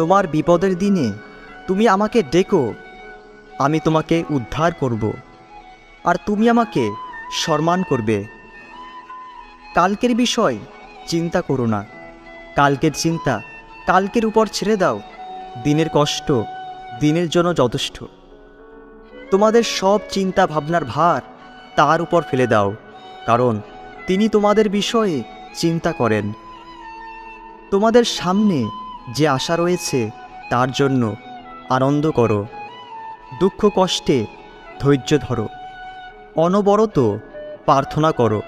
তোমার বিপদের দিনে তুমি আমাকে ডেকো, আমি তোমাকে উদ্ধার করব, আর তুমি আমাকে সম্মান করবে। কালকের বিষয় চিন্তা করো না, কালকের চিন্তা কালকের উপর ছেড়ে দাও, দিনের কষ্ট দিনের জন্য যথেষ্ট। তোমাদের সব চিন্তা ভাবনার ভার তার উপর ফেলে দাও, কারণ তিনি তোমাদের বিষয়ে চিন্তা করেন। তোমাদের সামনে যে আশা রয়েছে, তার জন্য আনন্দ করো। দুঃখ কষ্টে ধৈর্য ধরো। অনবরত প্রার্থনা করো।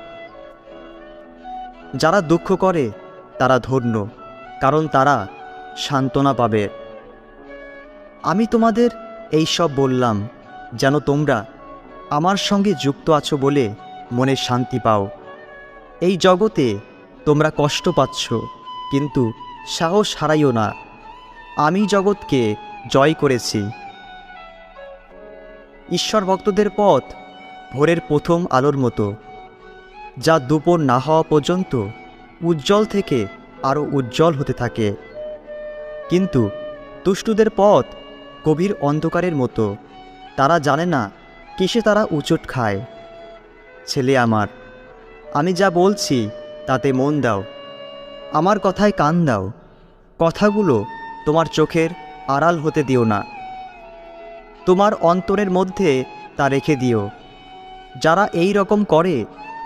যারা দুঃখ করে, তারা ধন্য, কারণ তারা সান্ত্বনা পাবে। আমি তোমাদের এই সব বললাম, যেন তোমরা আমার সঙ্গে যুক্ত আছো বলে মনে শান্তি পাও। এই জগতে তোমরা কষ্ট পাচ্ছ, কিন্তু সাহস হারাইও না। আমি জগৎকে জয় করেছি। ঈশ্বর ভক্তদের পথ ভোরের প্রথম আলোর মতো, যা দুপুর না হওয়া পর্যন্ত উজ্জ্বল থেকে আরও উজ্জ্বল হতে থাকে। কিন্তু দুষ্টুদের পথ গভীর অন্ধকারের মতো, তারা জানে না কিসে তারা উচট খায়। ছেলে আমার, আমি যা বলছি তাতে মন দাও। আমার কথায় কান দাও। কথাগুলো তোমার চোখের আড়াল হতে দিও না। তোমার অন্তরের মধ্যে তা রেখে দিও। যারা এই রকম করে,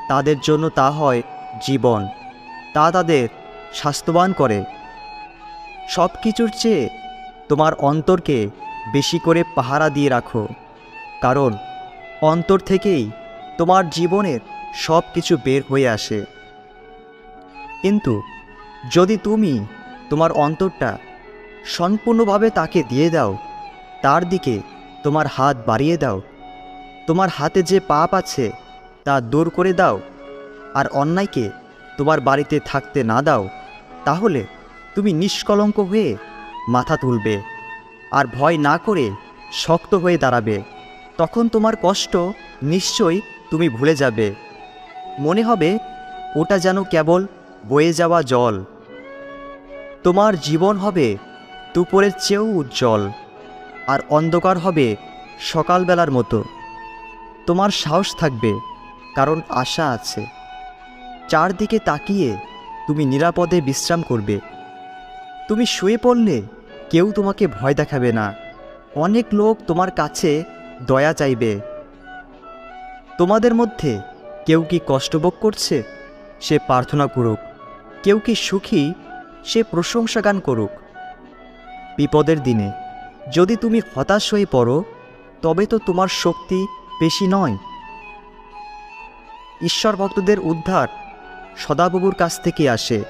তাদের জন্য তা হয় জীবন। তা তাদের স্বাস্থ্যবান করে। সব কিছুর চেয়ে তোমার অন্তরকে বেশি করে পাহারা দিয়ে রাখো। কারণ অন্তর থেকেই তোমার জীবনের সব কিছু বের হয়ে আসে। কিন্তু যদি তুমি তোমার অন্তরটা সম্পূর্ণভাবে তাকে দিয়ে দাও, তার দিকে তোমার হাত বাড়িয়ে দাও। তোমার হাতে যে পাপ আছে, তা দূর করে দাও, আর অন্যায়কে তোমার বাড়িতে থাকতে না দাও। তাহলে তুমি নিষ্কলঙ্ক হয়ে মাথা তুলবে আর ভয় না করে শক্ত হয়ে দাঁড়াবে। তখন তোমার কষ্ট নিশ্চয়ই তুমি ভুলে যাবে। মনে হবে, ওটা যেন কেবল বয়ে যাওয়া জল। তোমার জীবন হবে দুপুরের চেয়েও উজ্জ্বল, আর অন্ধকার হবে সকালবেলার মতো। তোমার সাহস থাকবে, কারণ আশা আছে। চারদিকে তাকিয়ে তুমি নিরাপদে বিশ্রাম করবে। তুমি শুয়ে পড়লে কেউ তোমাকে ভয় দেখাবে না। অনেক লোক তোমার কাছে দয়া চাইবে। তোমাদের মধ্যে কেউ কি কষ্টভোগ করছে? সে প্রার্থনা করুক। কেউ কি সুখী সে প্রশংসা গান করুক। বিপদের দিনে, যদি তুমি হতাশ হয়ে পড়ো, তবে তো তোমার শক্তি বেশি নয়। ঈশ্বর ভক্তদের উদ্ধার সদাবাবুর কাছ থেকে আসে।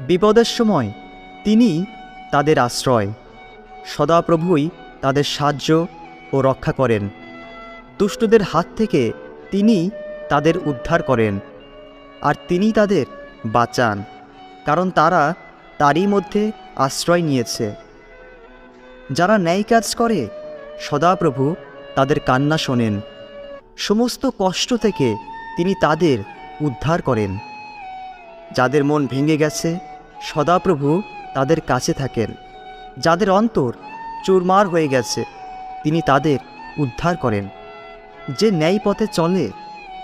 বিপদের সময় তিনি তাদের আশ্রয়। সদাপ্রভুই তাদের সাহায্য ও রক্ষা করেন। দুষ্টদের হাত থেকে তিনি তাদের উদ্ধার করেন। আর তিনি তাদের বাঁচান। কারণ তারা তারই মধ্যে আশ্রয় নিয়েছে। যারা ন্যায় কাজ করে, সদাপ্রভু তাদের কান্না শোনেন। সমস্ত কষ্ট থেকে তিনি তাদের উদ্ধার করেন। যাদের মন ভেঙে গেছে, সদাপ্রভু তাদের কাছে থাকেন। যাদের অন্তর চুরমার হয়ে গেছে, তিনি তাদের উদ্ধার করেন। যে ন্যায় পথে চলে,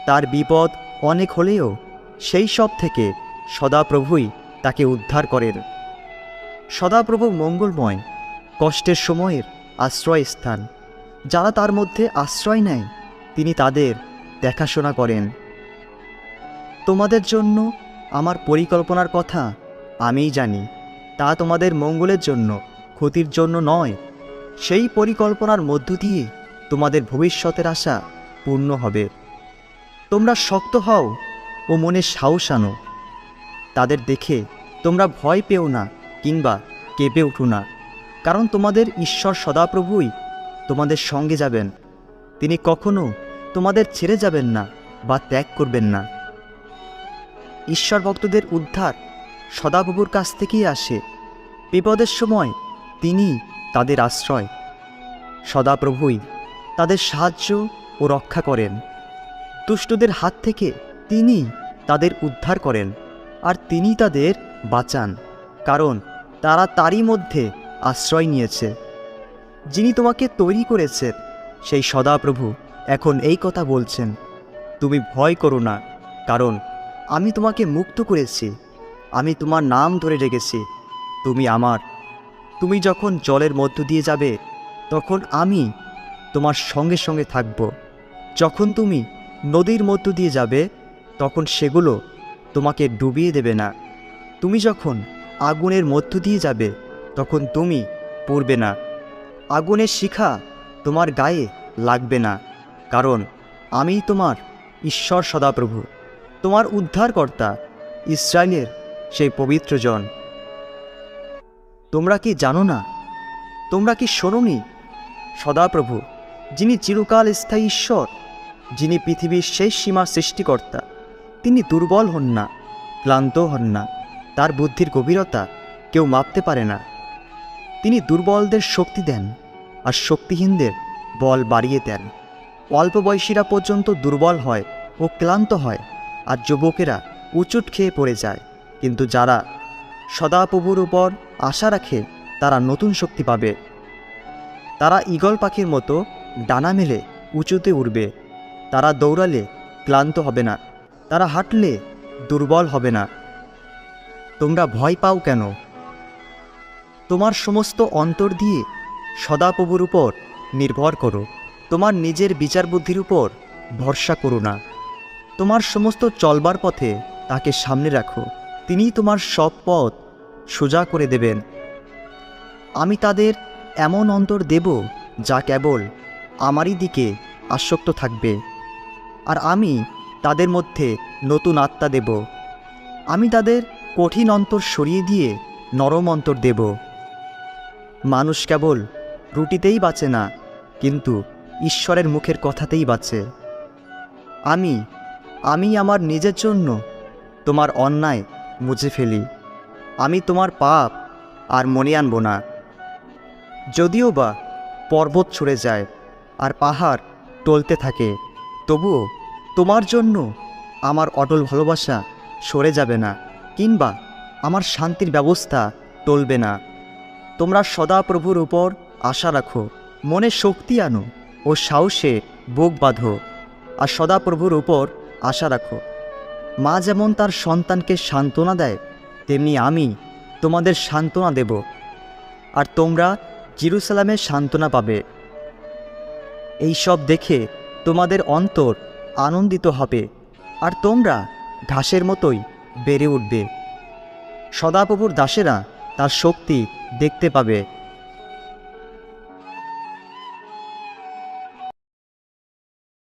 তার বিপদ অনেক হলেও সেই সব থেকে সদাপ্রভুই তাকে উদ্ধার করেন। সদাপ্রভু মঙ্গলময়, কষ্টের সময়ের আশ্রয়স্থান। যারা তার মধ্যে আশ্রয় নেয়, তিনি তাদের দেখাশোনা করেন। তোমাদের জন্য আমার পরিকল্পনার কথা আমিই জানি, তা তোমাদের মঙ্গলের জন্য, ক্ষতির জন্য নয়। সেই পরিকল্পনার মধ্য দিয়ে তোমাদের ভবিষ্যতের আশা পূর্ণ হবে। তোমরা শক্ত হও ও মনে সাহস আনো। তাদের দেখে তোমরা ভয় পেও না কিংবা কেঁপে উঠো না, কারণ তোমাদের ঈশ্বর সদাপ্রভুই তোমাদের সঙ্গে যাবেন। তিনি কখনো তোমাদের ছেড়ে যাবেন না বা ত্যাগ করবেন না। ঈশ্বর ভক্তদের উদ্ধার সদাপ্রভুর কাছ থেকেই আসে। বিপদের সময় তিনি তাদের আশ্রয়। সদাপ্রভুই তাদের সাহায্য ও রক্ষা করেন। দুষ্টদের হাত থেকে তিনি তাদের উদ্ধার করেন, আর তিনি তাদের বাঁচান, কারণ তারা তারই মধ্যে আশ্রয় নিয়েছে। যিনি তোমাকে তৈরি করেছেন সেই সদাপ্রভু এখন এই কথা বলছেন, তুমি ভয় করো না, কারণ আমি তোমাকে মুক্ত করেছি, আমি তোমার নাম ধরে রেখেছি, তুমি আমার। তুমি যখন জলের মধ্য দিয়ে যাবে, তখন আমি তোমার সঙ্গে সঙ্গে থাকব। যখন তুমি নদীর মধ্য দিয়ে যাবে, তখন সেগুলো তোমাকে ডুবিয়ে দেবে না। তুমি যখন আগুনের মধ্য দিয়ে যাবে, তখন তুমি পড়বে না। আগুনের শিখা তোমার গায়ে লাগবে না, কারণ আমি তোমার ঈশ্বর সদাপ্রভু। তোমার উদ্ধারকর্তা ইসরায়েলের সেই পবিত্র জন। তোমরা কি জানো না? তোমরা কি শোনোনি? সদাপ্রভু, যিনি চিরকাল স্থায়ী ঈশ্বর, যিনি পৃথিবীর শেষ সীমা সৃষ্টিকর্তা, তিনি দুর্বল হন না, ক্লান্ত হন না। তার বুদ্ধির গভীরতা কেউ মাপতে পারে না। তিনি দুর্বলদের শক্তি দেন আর শক্তিহীনদের বল বাড়িয়ে দেন। অল্প বয়সীরা পর্যন্ত দুর্বল হয় ও ক্লান্ত হয় আর যুবকেরা উচুট খেয়ে পড়ে যায়। কিন্তু যারা সদাপ্রভুর উপর আশা রাখে, তারা নতুন শক্তি পাবে। তারা ঈগল পাখির মতো ডানা মেলে উঁচুতে উঠবে তারা দৌড়ালে ক্লান্ত হবে না। তারা হাঁটলে দুর্বল হবে না। তোমরা ভয় পাও কেন? তোমার সমস্ত অন্তর দিয়ে সদাপ্রভুর উপর নির্ভর করো। তোমার নিজের বিচার বুদ্ধির উপর ভরসা করো না। তোমার সমস্ত চলবার পথে তাকে সামনে রাখো। তিনি তোমার সব পথ সোজা করে দেবেন। আমি তাদের এমন অন্তর দেব যা কেবল আমারই দিকে আসক্ত থাকবে। আর আমি তাদের মধ্যে নতুন আত্মা দেব। আমি তাদের কঠিন অন্তর সরিয়ে দিয়ে নরম অন্তর দেব। মানুষ কেবল রুটিতেই বাঁচে না, কিন্তু ঈশ্বরের মুখের কথাতেই বাঁচে। আমি আমি আমার নিজের জন্য তোমার অন্যায় মুছে ফেলি। আমি তোমার পাপ আর মনে আনব না। যদিও বা পর্বত ছড়ে যায় আর পাহাড় টলতে থাকে, তবুও তোমার জন্য আমার অটল ভালোবাসা সরে যাবে না। কিংবা আমার শান্তির ব্যবস্থা টলবে না। তোমরা সদা প্রভুর উপর আশা রাখো, মনে শক্তি আনো ও সাহসে বুক বাঁধো আর সদা প্রভুর উপর আশা রাখো। মা যেমন তার সন্তানকে সান্ত্বনা দেয়, তেমনি আমি তোমাদের সান্ত্বনা দেব আর তোমরা জিরুসালামে সান্ত্বনা পাবে। এই সব দেখে তোমাদের অন্তর আনন্দিত হবে আর তোমরা ঘাসের মতোই বেড়ে উঠবে। সদাপ্রভুর দাসেরা তার শক্তি দেখতে পাবে।